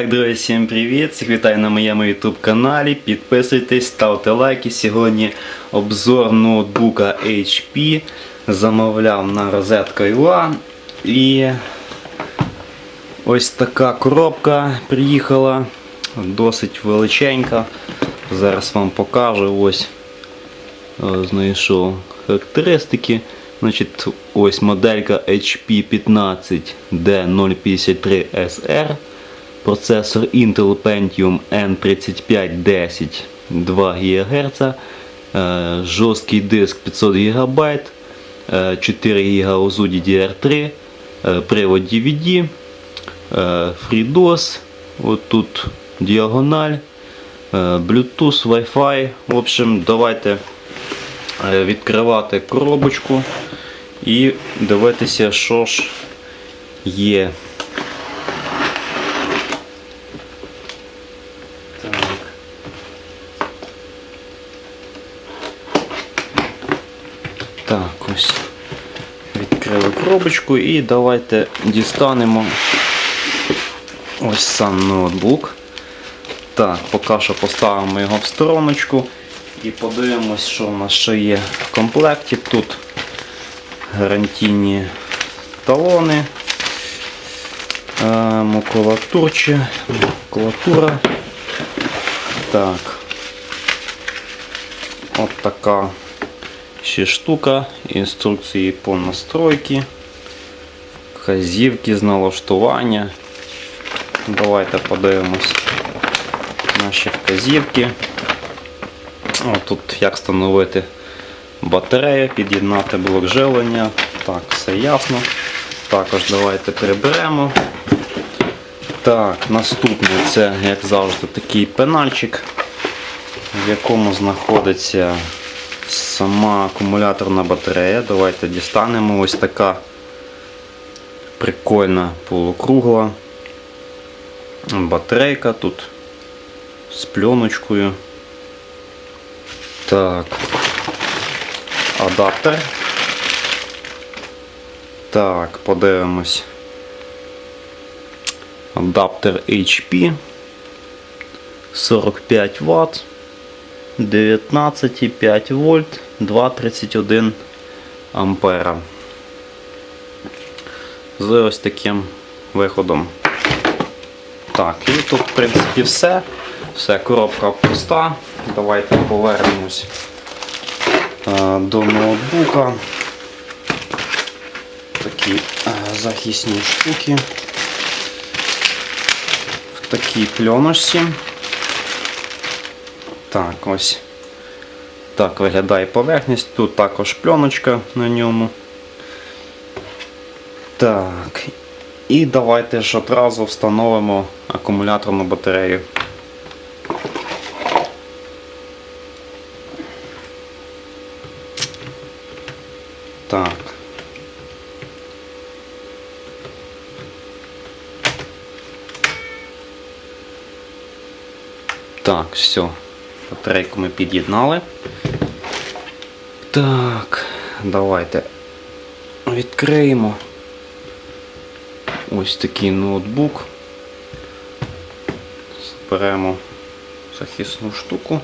Так, друзі, всім привіт! Всіх вітаю на моєму YouTube каналі. Підписуйтесь, ставте лайки. Сьогодні обзор ноутбука HP. Замовляв на розетка UA. І ось така коробка приїхала. Досить величенька. Зараз вам покажу. Ось е, знайшов характеристики. Значить, ось моделька HP 15 D053SR. Процесор Intel Pentium N3510 2 ГГц, жорсткий диск 500 ГБ, е, 4 ГБ ОЗУ DDR3, е, привод DVD, е, FreeDOS, от тут діагональ, е, Bluetooth, Wi-Fi. В общем, давайте е, відкривати коробочку і дивитися, що ж є. Так. Так, ось відкрили коробочку і давайте дістанемо ось сам ноутбук. Так, поки що поставимо його в стороночку і подивимось, що у нас ще є в комплекті. Тут гарантійні талони, е, макулатурче, макулатура. Так. От така ще штука. Інструкції по настройки, вказівки з налаштування. Давайте подивимось наші вказівки. Тут як встановити батарею, під'єднати блок живлення. Так, все ясно. Також давайте приберемо. Так, наступне це, як завжди, такий пенальчик, в якому знаходиться сама акумуляторна батарея. Давайте дістанемо ось така прикольна полукругла батарейка тут з пленочкою. Так, адаптер. Так, подивимось. Адаптер HP 45 Вт, 19,5 вольт, 2,31 ампера. З ось таким виходом. Так, і тут, в принципі, все. Все, коробка пуста. Давайте повернемось е, до ноутбука. Такі е, захисні штуки в такій пленочці. Так, ось так виглядає поверхність. Тут також пленочка на ньому. Так. І давайте ж одразу встановимо акумуляторну батарею. Так. Так, все. Батарейку ми під'єднали. Так, давайте відкриємо. Ось такий ноутбук. Беремо захисну штуку.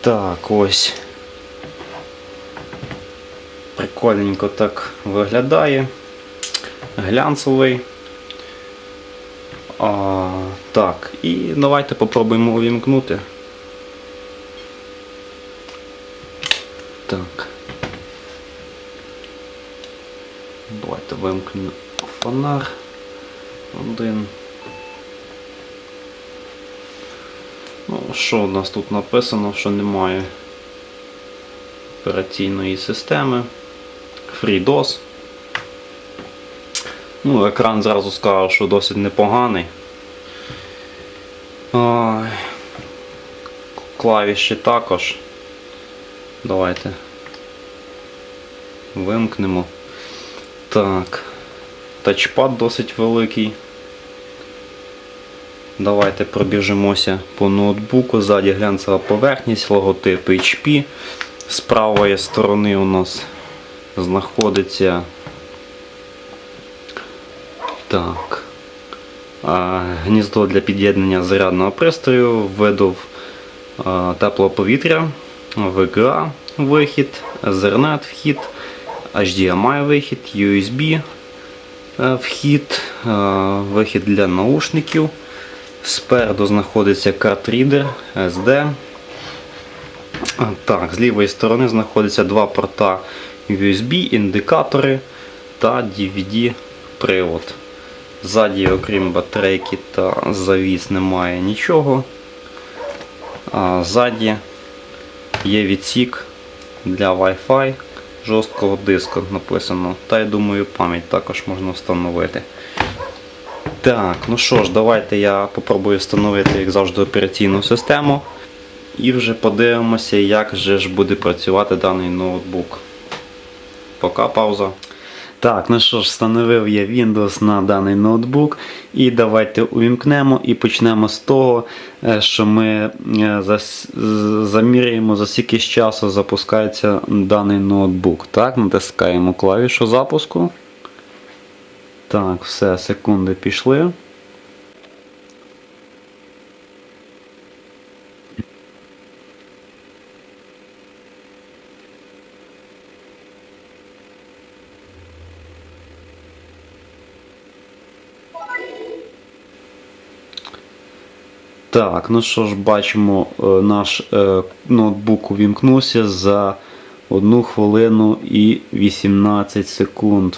Так, ось. Прикольненько так виглядає. Глянцевий. А, так, і давайте попробуємо увімкнути. Так. Давайте вимкнемо фонар. Один. Ну, що у нас тут написано, що немає операційної системи. FreeDOS. Ну, екран зразу скажу, що досить непоганий. Ой. Клавіші також. Давайте вимкнемо. Так. Тачпад досить великий. Давайте пробіжимося по ноутбуку. Ззаді глянцева поверхність, логотип HP. З правої сторони у нас знаходиться так, гніздо для під'єднання зарядного пристрою, видув а, теплого повітря, VGA вихід, Ethernet вхід, HDMI вихід, USB вхід, е, вихід для наушників. Спереду знаходиться картрідер SD. Так, з лівої сторони знаходяться два порта USB, індикатори та DVD-привод. Ззаді, окрім батарейки та завіс, немає нічого. А ззаді є відсік для Wi-Fi жорсткого диску написано. Та я думаю, пам'ять також можна встановити. Так, ну що ж, давайте я попробую встановити, як завжди, операційну систему. І вже подивимося, як же ж буде працювати даний ноутбук. Пока пауза. Так, ну що ж, встановив я Windows на даний ноутбук. І давайте увімкнемо і почнемо з того, е, що ми е, заміряємо за скільки часу запускається даний ноутбук. Так, натискаємо клавішу запуску. Так, все, секунди пішли. Так, ну що ж, бачимо, е, наш е, ноутбук увімкнувся за 1 хвилину і 18 секунд.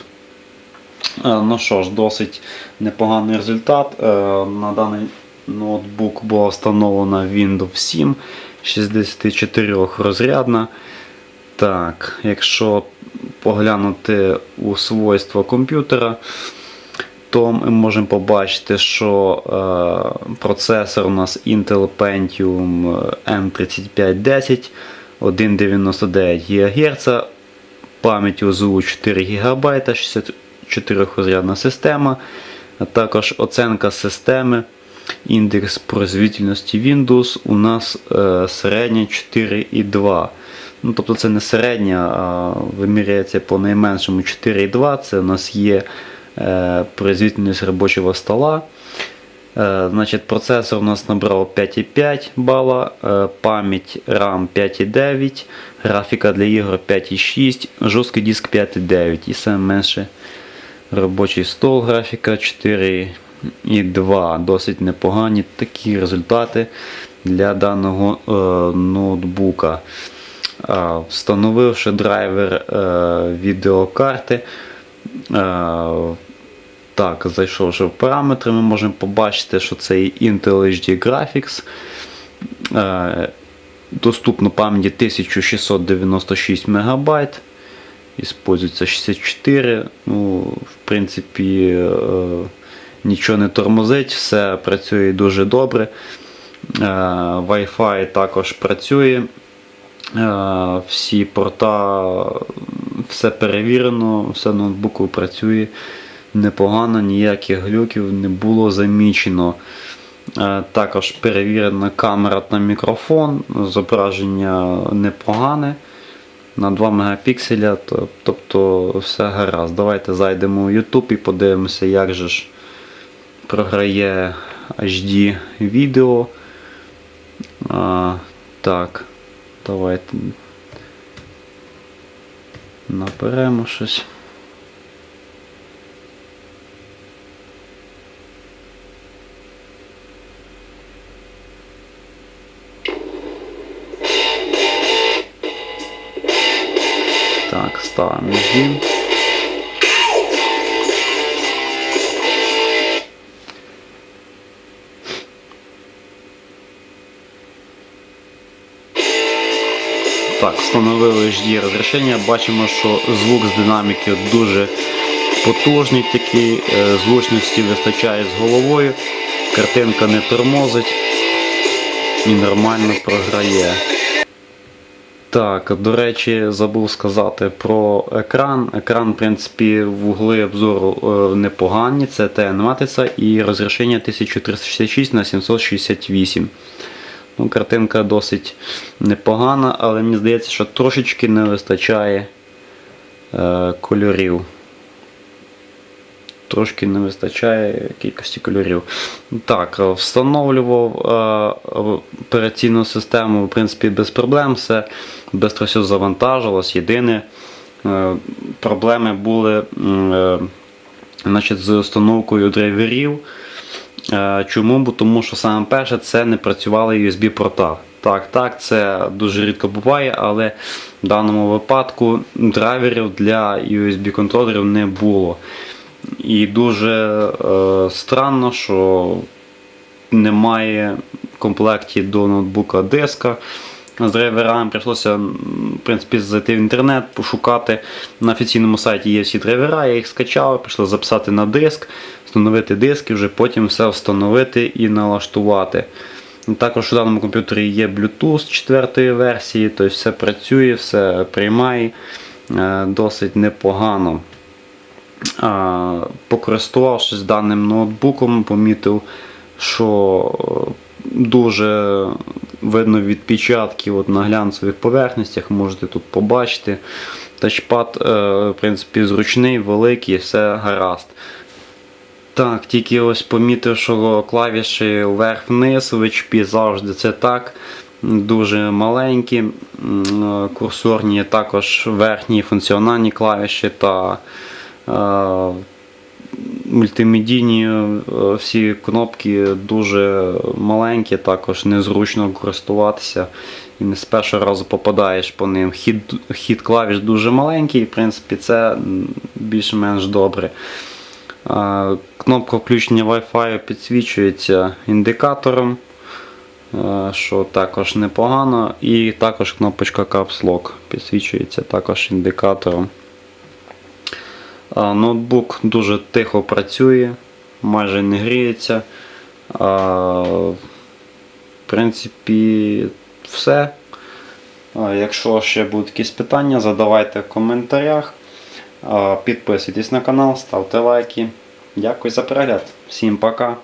Е, Ну що ж, досить непоганий результат. На даний ноутбук була встановлена Windows 7 64 розрядна. Так, якщо поглянути у свойства комп'ютера, то ми можемо побачити, що е, процесор у нас Intel Pentium M3510 1,99 ГГц, пам'ять ОЗУ 4 ГБ, 64 розрядна система, а також оценка системи. Індекс производительності Windows у нас е, середня 4,2. Ну, тобто це не середня, а виміряється по найменшому 4,2. Це у нас є е, производительність робочого стола. Е, значить, процесор у нас набрав 5,5 бала, е, пам'ять RAM 5,9, графіка для ігор 5,6, жорсткий диск 5,9 і саме менше робочий стол, графіка 4,2. Досить непогані такі результати для даного ноутбука. Встановивши драйвер відеокарти. Так, зайшовши в параметри, ми можемо побачити, що це Intel HD Graphics. Е, Доступно пам'яті 1696 МБ. Іспользується 64. Ну, в принципі, е, нічого не тормозить, все працює дуже добре. Е, Wi-Fi також працює. Всі порта, все перевірено, все ноутбуку працює непогано, ніяких глюків не було замічено. Е, Також перевірена камера та мікрофон, зображення непогане на 2 мегапікселя, тобто все гаразд. Давайте зайдемо у YouTube і подивимося, як же ж програє HD відео. А, так, давайте наберемо щось. Ставимо жді. Так, встановили HD розрішення. Бачимо, що звук з динаміки дуже потужний, такий, е, звучності вистачає з головою, картинка не тормозить і нормально програє. Так, до речі, забув сказати про екран. Екран, в принципі, вугли обзору е, непогані, це ТН-матиця і розрішення 1366 на 768. Ну, Картинка досить непогана, але мені здається, що трошечки не вистачає е, кольорів. Трошки не вистачає кількості кольорів. Так, е, встановлював е, операційну систему, в принципі, без проблем, все все завантажилось. Єдине, е, проблеми були значить, з установкою драйверів. Чому? Бо тому що саме перше це не працювали USB-порта. Так, так, це дуже рідко буває, але в даному випадку драйверів для USB-контролерів не було. І дуже е, странно, що немає в комплекті до ноутбука диска. З драйверами прийшлося в принципі, зайти в інтернет, пошукати. На офіційному сайті є всі драйвера, я їх скачав, прийшло записати на диск, встановити диск і вже потім все встановити і налаштувати. Також у даному комп'ютері є Bluetooth 4 версії, тобто все працює, все приймає е, досить непогано. Покористувавшись даним ноутбуком, помітив, що е, дуже видно відпечатків от на глянцевих поверхностях, можете тут побачити. Тачпад, е, в принципі, зручний, великий, все гаразд. Так, тільки ось помітив, що клавіші вверх-вниз в завжди це так. Дуже маленькі, е, курсорні, також верхні функціональні клавіші та мультимедійні е, всі кнопки дуже маленькі, також незручно користуватися. І не з першого разу попадаєш по ним. Хід, хід клавіш дуже маленький, в принципі, це більш-менш добре. Кнопка включення Wi-Fi підсвічується індикатором, е, що також непогано. І також кнопочка Caps Lock підсвічується також індикатором. Ноутбук дуже тихо працює, майже не гріється. В принципі, все. Якщо ще будуть якісь питання, задавайте в коментарях. Підписуйтесь на канал, ставте лайки. Дякую за перегляд. Всім пока.